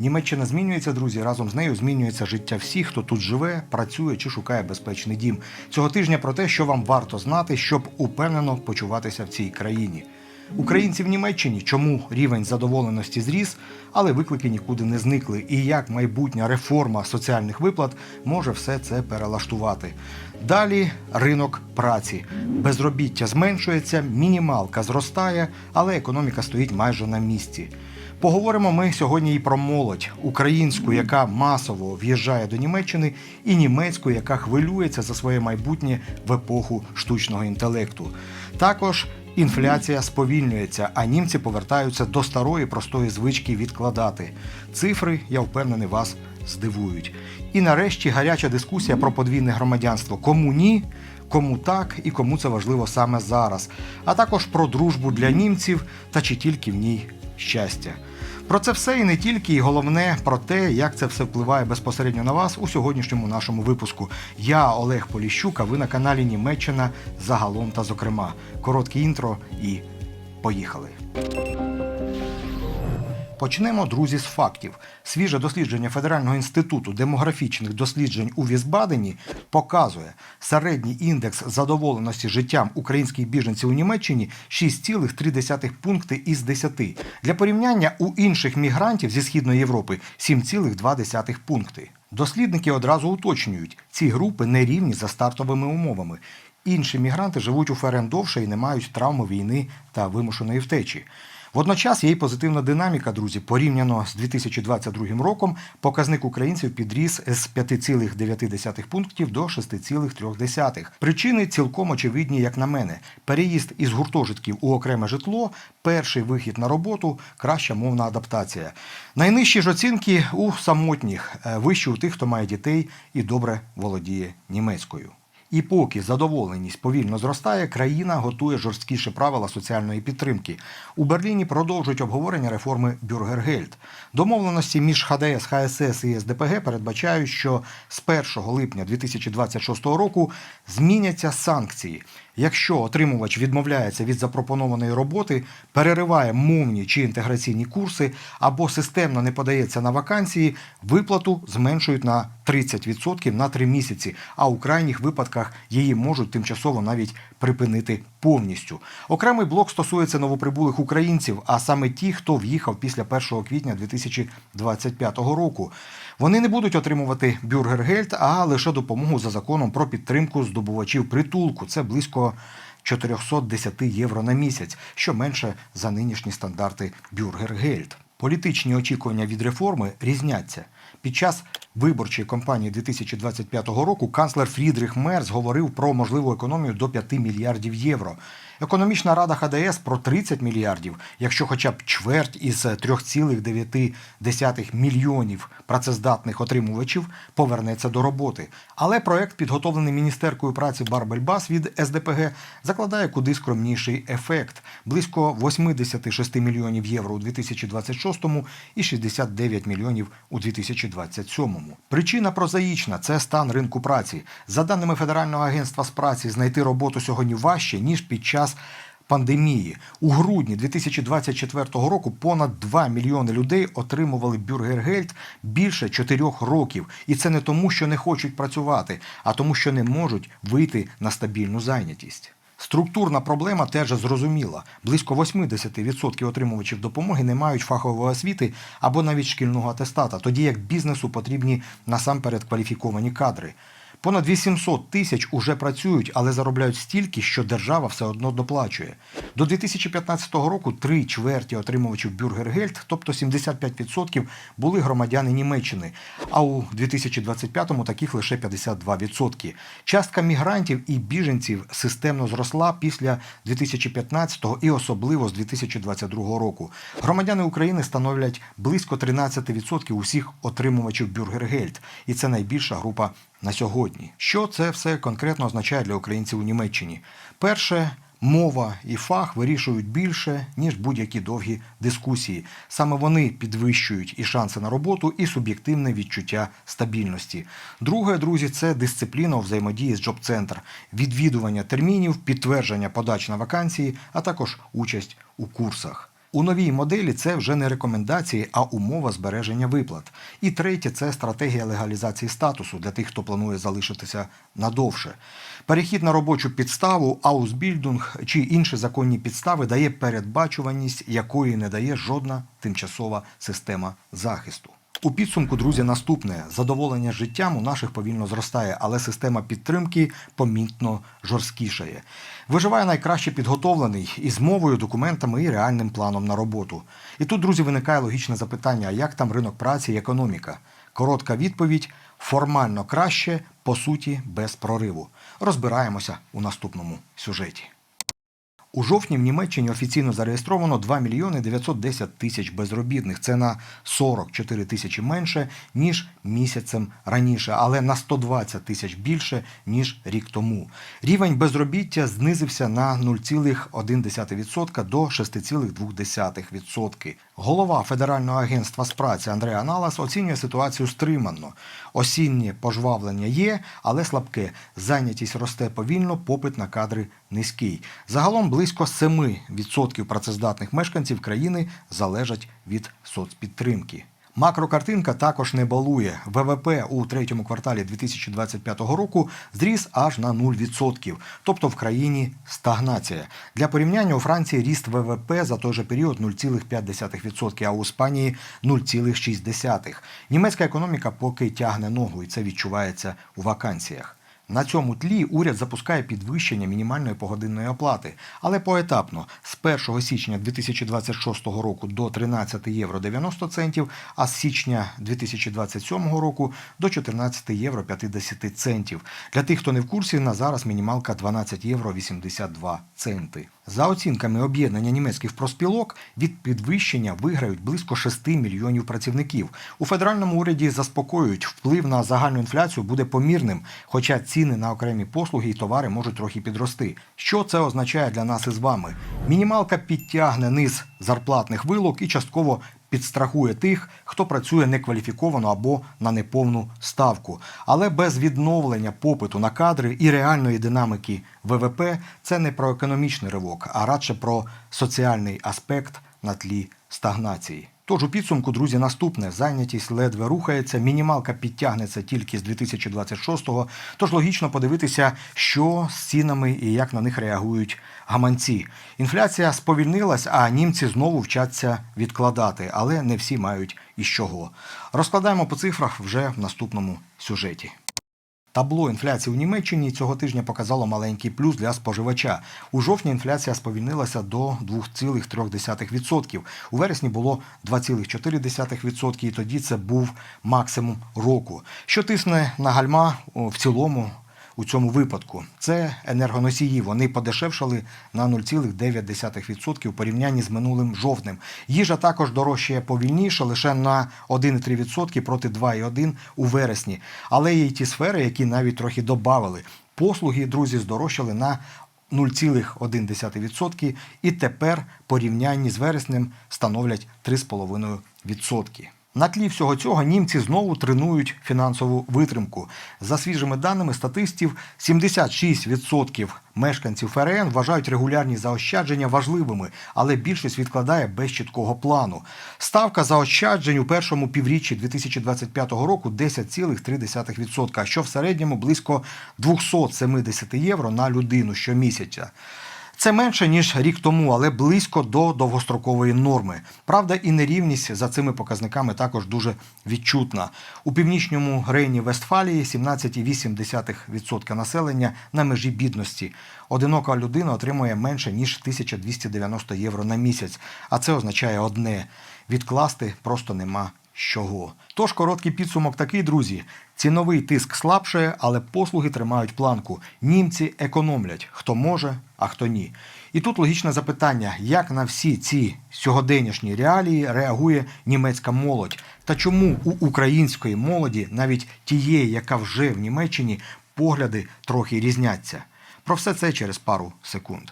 Німеччина змінюється, друзі. Разом з нею змінюється життя всіх, хто тут живе, працює чи шукає безпечний дім. Цього тижня про те, що вам варто знати, щоб упевнено почуватися в цій країні. Українці в Німеччині, чому рівень задоволеності зріс, але виклики нікуди не зникли. І як майбутня реформа соціальних виплат може все це перелаштувати. Далі ринок праці. Безробіття зменшується, мінімалка зростає, але економіка стоїть майже на місці. Поговоримо ми сьогодні і про молодь українську, яка масово в'їжджає до Німеччини, і німецьку, яка хвилюється за своє майбутнє в епоху штучного інтелекту. Також інфляція сповільнюється, а німці повертаються до старої простої звички відкладати. Цифри, я впевнений, вас здивують. І нарешті гаряча дискусія про подвійне громадянство. Кому ні, кому так і кому це важливо саме зараз. А також про дружбу для німців та чи тільки в ній щастя. Про це все і не тільки, і головне про те, як це все впливає безпосередньо на вас у сьогоднішньому нашому випуску. Я Олег Поліщук, а ви на каналі Німеччина загалом та зокрема. Коротке інтро і поїхали. Почнемо, друзі, з фактів. Свіже дослідження Федерального інституту демографічних досліджень у Візбадені показує середній індекс задоволеності життям українських біженців у Німеччині 6,3 пункти із 10. Для порівняння у інших мігрантів зі Східної Європи 7,2 пункти. Дослідники одразу уточнюють, ці групи не рівні за стартовими умовами. Інші мігранти живуть у ФРН довше і не мають травми війни та вимушеної втечі. Водночас й позитивна динаміка, друзі. Порівняно з 2022 роком показник українців підріс з 5,9 пунктів до 6,3. Причини цілком очевидні, як на мене. Переїзд із гуртожитків у окреме житло, перший вихід на роботу, краща мовна адаптація. Найнижчі ж оцінки у самотніх, е, вищі у тих, хто має дітей і добре володіє німецькою. І поки задоволеність повільно зростає, країна готує жорсткіші правила соціальної підтримки. У Берліні продовжують обговорення реформи Бюргергельд. Домовленості між ХДС, ХСС і СДПГ передбачають, що з 1 липня 2026 року зміняться санкції. Якщо отримувач відмовляється від запропонованої роботи, перериває мовні чи інтеграційні курси або системно не подається на вакансії, виплату зменшують на 30% на 3 місяці, а у крайніх випадках її можуть тимчасово навіть припинити повністю. Окремий блок стосується новоприбулих українців, а саме ті, хто в'їхав після 1 квітня 2025 року. Вони не будуть отримувати бюргергельд, а лише допомогу за законом про підтримку здобувачів притулку. Це близько 410 євро на місяць, що менше за нинішні стандарти бюргергельд. Політичні очікування від реформи різняться. Під час виборчої кампанії 2025 року канцлер Фрідріх Мерц говорив про можливу економію до 5 мільярдів євро. Економічна рада ХДС про 30 мільярдів, якщо хоча б чверть із 3,9 мільйонів працездатних отримувачів повернеться до роботи. Але проект, підготовлений міністеркою праці Барбельбас від СДПГ, закладає куди скромніший ефект близько 86 мільйонів євро у 2026-му і 69 мільйонів у 2027. Причина прозаїчна це стан ринку праці. За даними Федерального агентства з праці, знайти роботу сьогодні важче ніж під час. Пандемії у грудні 2024 року понад 2 мільйони людей отримували бюргергельд більше 4 років, і це не тому, що не хочуть працювати, а тому, що не можуть вийти на стабільну зайнятість. Структурна проблема теж зрозуміла. Близько 80% отримувачів допомоги не мають фахової освіти або навіть шкільного атестата, тоді як бізнесу потрібні насамперед кваліфіковані кадри. Понад 800 тисяч уже працюють, але заробляють стільки, що держава все одно доплачує. До 2015 року три чверті отримувачів бюргергельд, тобто 75%, були громадяни Німеччини, а у 2025-му таких лише 52%. Частка мігрантів і біженців системно зросла після 2015-го і особливо з 2022 року. Громадяни України становлять близько 13% усіх отримувачів бюргергельд, і це найбільша група на сьогодні. Що це все конкретно означає для українців у Німеччині? Перше. Мова і фах вирішують більше, ніж будь-які довгі дискусії. Саме вони підвищують і шанси на роботу, і суб'єктивне відчуття стабільності. Друге, друзі, це дисципліна у взаємодії з джоб-центр, відвідування термінів, підтвердження подач на вакансії, а також участь у курсах. У новій моделі це вже не рекомендації, а умова збереження виплат. І третє це стратегія легалізації статусу для тих, хто планує залишитися надовше. Перехід на робочу підставу, аусбільдинг чи інші законні підстави дає передбачуваність, якої не дає жодна тимчасова система захисту. У підсумку, друзі, наступне задоволення життям у наших повільно зростає, але система підтримки помітно жорсткішає. Виживає найкраще підготовлений із мовою, документами і реальним планом на роботу. І тут, друзі, виникає логічне запитання: як там ринок праці і економіка? Коротка відповідь: формально краще, по суті, без прориву. Розбираємося у наступному сюжеті. У жовтні в Німеччині офіційно зареєстровано 2 мільйони 910 тисяч безробітних. Це на 44 тисячі менше, ніж місяцем раніше, але на 120 тисяч більше, ніж рік тому. Рівень безробіття знизився на 0,1% до 6,2%. Голова Федерального агентства з праці Андрей Аналас оцінює ситуацію стримано. Осіннє пожвавлення є, але слабке. Зайнятість росте повільно, попит на кадри низький. Загалом близько 7% працездатних мешканців країни залежать від соцпідтримки. Макрокартинка також не балує. ВВП у третьому кварталі 2025 року зріс аж на 0%. Тобто в країні стагнація. Для порівняння у Франції ріст ВВП за той же період 0,5%, а у Іспанії 0,6%. Німецька економіка поки тягне ногу, і це відчувається у вакансіях. На цьому тлі уряд запускає підвищення мінімальної погодинної оплати, але поетапно з 1 січня 2026 року до 13 євро 90 центів, а з січня 2027 року до 14 євро 50 центів. Для тих, хто не в курсі, на зараз мінімалка 12 євро 82 центи. За оцінками об'єднання німецьких проспілок, від підвищення виграють близько 6 мільйонів працівників. У федеральному уряді заспокоюють, вплив на загальну інфляцію буде помірним, хоча ціни на окремі послуги і товари можуть трохи підрости. Що це означає для нас із вами? Мінімалка підтягне низ зарплатних вилок і частково підстрахує тих, хто працює некваліфіковано або на неповну ставку. Але без відновлення попиту на кадри і реальної динамики ВВП це не про економічний ривок, а радше про соціальний аспект на тлі стагнації. Тож у підсумку, друзі, наступне зайнятість ледве рухається, мінімалка підтягнеться тільки з 2026-го. Тож логічно подивитися, що з цінами і як на них реагують гаманці. Інфляція сповільнилась, а німці знову вчаться відкладати, але не всі мають із чого. Розкладаємо по цифрах вже в наступному сюжеті. Табло інфляції у Німеччині цього тижня показало маленький плюс для споживача. У жовтні інфляція сповільнилася до 2,3%. У вересні було 2,4% і тоді це був максимум року. Що тисне на гальма в цілому у цьому випадку? Це енергоносії. Вони подешевшали на 0,9% у порівнянні з минулим жовтнем. Їжа також дорожчає повільніше, лише на 1,3% проти 2,1% у вересні. Але є й ті сфери, які навіть трохи додавали. Послуги, друзі, здорожчали на 0,1% і тепер порівнянні з вереснем становлять 3,5%. На тлі всього цього німці знову тренують фінансову витримку. За свіжими даними статистів, 76% мешканців ФРН вважають регулярні заощадження важливими, але більшість відкладає без чіткого плану. Ставка заощаджень у першому півріччі 2025 року 10,3%, що в середньому близько 270 євро на людину щомісяця. Це менше ніж рік тому, але близько до довгострокової норми. Правда, і нерівність за цими показниками також дуже відчутна. У північному Рейні Вестфалії 17,8% населення на межі бідності. Одинока людина отримує менше ніж 1290 євро на місяць. А це означає одне: відкласти просто нема чого. Тож короткий підсумок такий, друзі. Ціновий тиск слабшає, але послуги тримають планку. Німці економлять, хто може, а хто ні. І тут логічне запитання: як на всі ці сьогоденнішні реалії реагує німецька молодь? Та чому у української молоді, навіть тієї, яка вже в Німеччині, погляди трохи різняться? Про все це через пару секунд.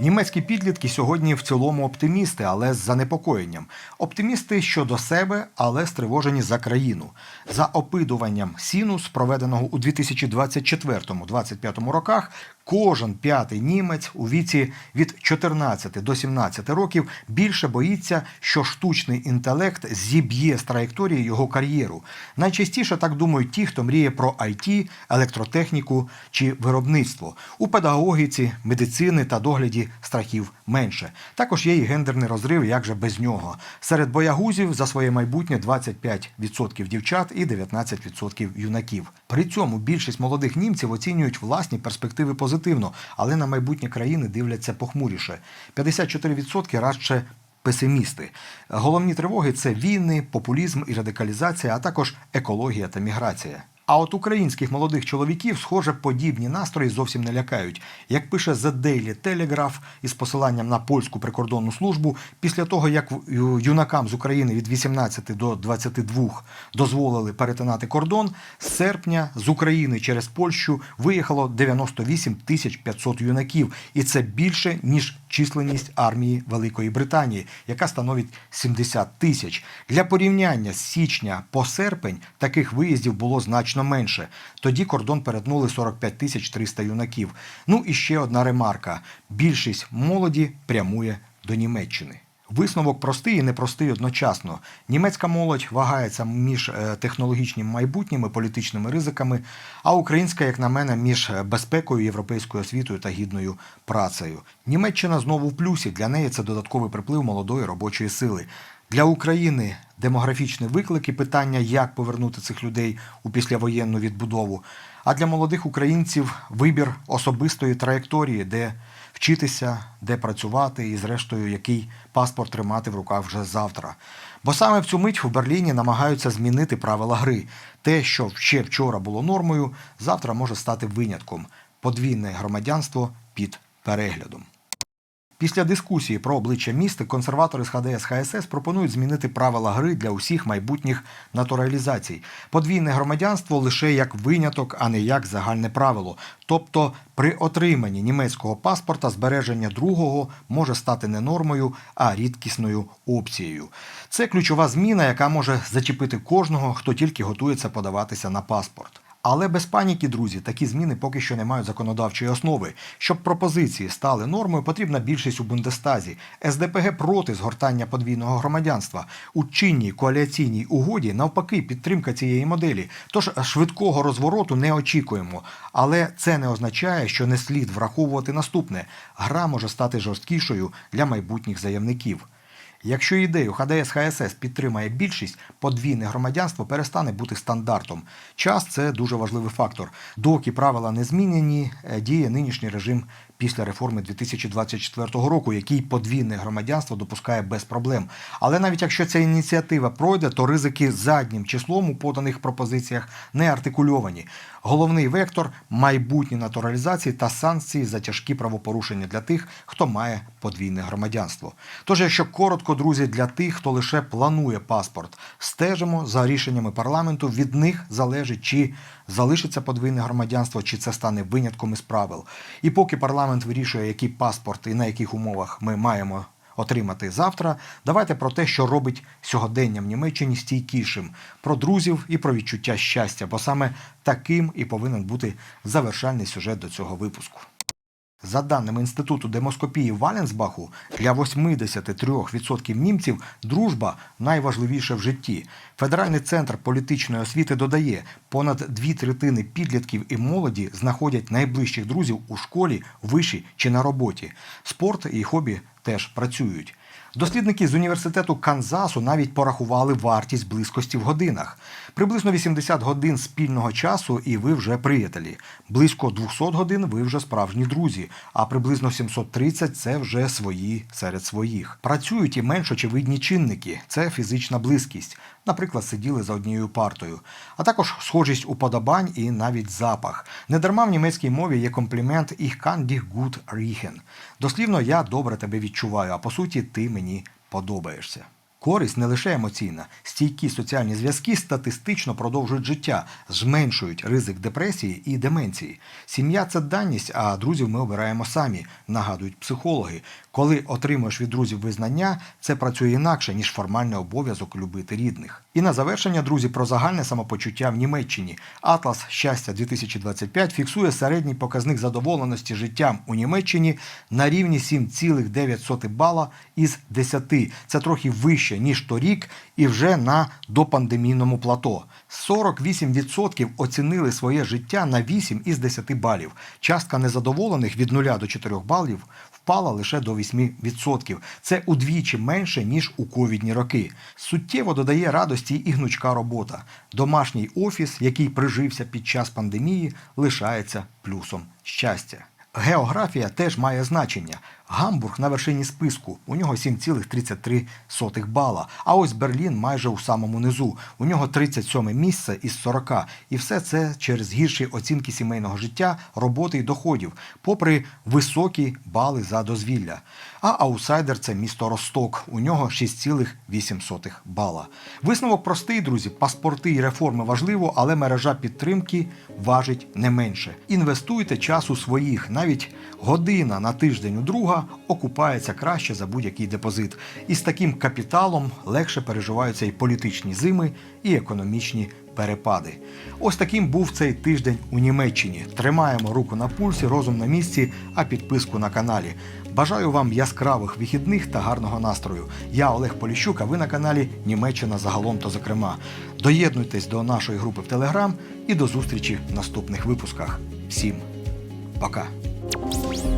Німецькі підлітки сьогодні в цілому оптимісти, але з занепокоєнням. Оптимісти щодо себе, але стривожені за країну. За опитуванням Сінус, проведеного у 2024-2025 роках, Кожен п'ятий німець у віці від 14 до 17 років більше боїться, що штучний інтелект зіб'є з траєкторії його кар'єру. Найчастіше так думають ті, хто мріє про IT, електротехніку чи виробництво. У педагогіці, медицини та догляді страхів менше. Також є і гендерний розрив, як же без нього. Серед боягузів за своє майбутнє 25% дівчат і 19% юнаків. При цьому більшість молодих німців оцінюють власні перспективи позитивно, але на майбутнє країни дивляться похмуріше. 54% радше песимісти. Головні тривоги це війни, популізм і радикалізація, а також екологія та міграція. А от українських молодих чоловіків, схоже, подібні настрої зовсім не лякають. Як пише The Daily Telegraph із посиланням на польську прикордонну службу, після того як юнакам з України від 18 до 22 дозволили перетинати кордон, з серпня з України через Польщу виїхало 98 тисяч 500 юнаків, і це більше ніж численність армії Великої Британії, яка становить 70 тисяч. Для порівняння з січня по серпень таких виїздів було значно менше. Тоді кордон перетнули 45 тисяч 300 юнаків. Ну і ще одна ремарка: більшість молоді прямує до Німеччини. Висновок простий і непростий одночасно. Німецька молодь вагається між е, технологічним майбутнім і політичними ризиками, а українська, як на мене, між безпекою, європейською освітою та гідною працею. Німеччина знову в плюсі. Для неї це додатковий приплив молодої робочої сили. Для України демографічні виклики, питання, як повернути цих людей у післявоєнну відбудову. А для молодих українців вибір особистої траєкторії, де вчитися, де працювати і, зрештою, який паспорт тримати в руках вже завтра. Бо саме в цю мить в Берліні намагаються змінити правила гри. Те, що ще вчора було нормою, завтра може стати винятком. Подвійне громадянство під переглядом. Після дискусії про обличчя міста консерватори з ХДС ХСС пропонують змінити правила гри для усіх майбутніх натуралізацій. Подвійне громадянство лише як виняток, а не як загальне правило. Тобто, при отриманні німецького паспорта збереження другого може стати не нормою, а рідкісною опцією. Це ключова зміна, яка може зачепити кожного, хто тільки готується подаватися на паспорт. Але без паніки, друзі, такі зміни поки що не мають законодавчої основи. Щоб пропозиції стали нормою, потрібна більшість у Бундестазі. СДПГ проти згортання подвійного громадянства. У чинній коаліційній угоді навпаки підтримка цієї моделі. Тож швидкого розвороту не очікуємо. Але це не означає, що не слід враховувати наступне: гра може стати жорсткішою для майбутніх заявників. Якщо ідею ХДС ХСС підтримає більшість, подвійне громадянство перестане бути стандартом. Час це дуже важливий фактор. Доки правила не змінені, е, діє нинішній режим після реформи 2024 року, який подвійне громадянство допускає без проблем. Але навіть якщо ця ініціатива пройде, то ризики заднім числом у поданих пропозиціях не артикульовані. Головний вектор майбутні натуралізації та санкції за тяжкі правопорушення для тих, хто має подвійне громадянство. Тож, якщо коротко, друзі, для тих, хто лише планує паспорт, стежимо за рішеннями парламенту. Від них залежить, чи залишиться подвійне громадянство, чи це стане винятком із правил. І поки парламент вирішує, який паспорт і на яких умовах ми маємо отримати завтра. Давайте про те, що робить сьогодення в Німеччині стійкішим, про друзів і про відчуття щастя, бо саме таким і повинен бути завершальний сюжет до цього випуску. За даними Інституту демоскопії Валенсбаху, для 83% німців дружба найважливіша в житті. Федеральний центр політичної освіти додає, понад дві третини підлітків і молоді знаходять найближчих друзів у школі, виші чи на роботі. Спорт і хобі теж працюють. Дослідники з університету Канзасу навіть порахували вартість близькості в годинах. Приблизно 80 годин спільного часу, і ви вже приятелі. Близько 200 годин ви вже справжні друзі, а приблизно 730 – це вже свої серед своїх. Працюють і менш очевидні чинники це фізична близькість. Наприклад, сиділи за однією партою, а також схожість уподобань і навіть запах. Недарма в німецькій мові є комплімент «Ich kann dich gut riechen». Дослівно, я добре тебе відчуваю, а по суті, ти мені подобаєшся. Користь не лише емоційна, стійкі соціальні зв'язки статистично продовжують життя, зменшують ризик депресії і деменції. Сім'я це даність, а друзів ми обираємо самі, нагадують психологи. Коли отримуєш від друзів визнання, це працює інакше, ніж формальний обов'язок любити рідних. І на завершення, друзі, про загальне самопочуття в Німеччині. Атлас щастя 2025 фіксує середній показник задоволеності життям у Німеччині на рівні 7,9 бала із 10. Це трохи вище, ніж торік, і вже на допандемійному плато. 48% оцінили своє життя на 8 із 10 балів. Частка незадоволених від 0 до 4 балів впала лише до 8%. Це удвічі менше, ніж у ковідні роки. Суттєво додає радості і гнучка робота. Домашній офіс, який прижився під час пандемії, лишається плюсом щастя. Географія теж має значення. Гамбург на вершині списку, у нього 7,33 бала. А ось Берлін майже у самому низу. У нього 37 місце із 40. І все це через гірші оцінки сімейного життя, роботи і доходів, попри високі бали за дозвілля. А аутсайдер це місто Росток. У нього 6,8 бала. Висновок простий, друзі. Паспорти і реформи важливо, але мережа підтримки важить не менше. Інвестуйте час у своїх, навіть година на тиждень у друга окупається краще за будь-який депозит. І з таким капіталом легше переживаються і політичні зими, і економічні перепади. Ось таким був цей тиждень у Німеччині. Тримаємо руку на пульсі, розум на місці, а підписку на каналі. Бажаю вам яскравих вихідних та гарного настрою. Я Олег Поліщук, а ви на каналі Німеччина загалом то зокрема. Доєднуйтесь до нашої групи в Телеграм і до зустрічі в наступних випусках. Всім пока! Música